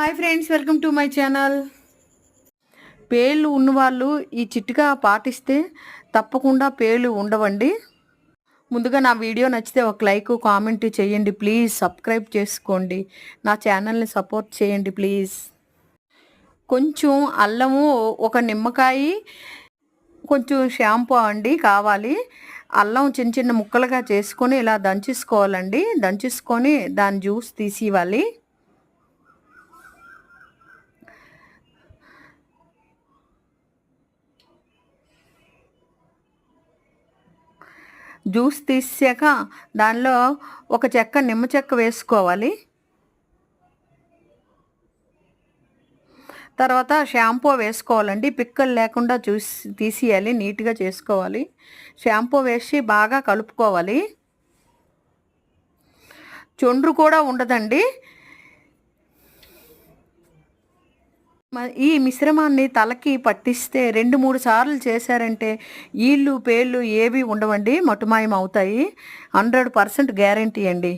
Hi friends welcome to my channel. పేర్లు ఉన్నవాళ్ళు ఈ చిట్కా పాటిస్తే తప్పకుండా పేర్లు ఉండవండి. ముందుగా నా వీడియో నచ్చితే ఒక లైక్ కామెంట్ చేయండి ప్లీజ్ సబ్స్క్రైబ్ చేసుకోండి. నా ఛానల్ని సపోర్ట్ చేయండి ప్లీజ్. కొంచెం అల్లము ఒక నిమ్మకాయ కొంచెం షాంపూ అండి కావాలి. అల్లం చిన్న చిన్న ముక్కలుగా చేసుకొని ఇలా దంచేసుకోవాలండి. దంచేసుకొని దాని జ్యూస్ తీసి ఇవ్వాలి జ్యూస్ తీసాక దానిలో ఒక చెక్క నిమ్మ చెక్క వేసుకోవాలి. తర్వాత షాంపూ వేసుకోవాలండి. పిక్కలు లేకుండా చూసి తీసేయాలి నీట్గా చేసుకోవాలి. షాంపూ వేసి బాగా కలుపుకోవాలి. చొండ్రు కూడా ఉండదండి. ఈ మిశ్రమాన్ని తలకి పట్టిస్తే రెండు మూడు సార్లు చేశారంటే ఈళ్ళు పేళ్ళు ఏవి ఉండవండి మటుమాయం అవుతాయి హండ్రెడ్ పర్సెంట్ గ్యారంటీ అండి.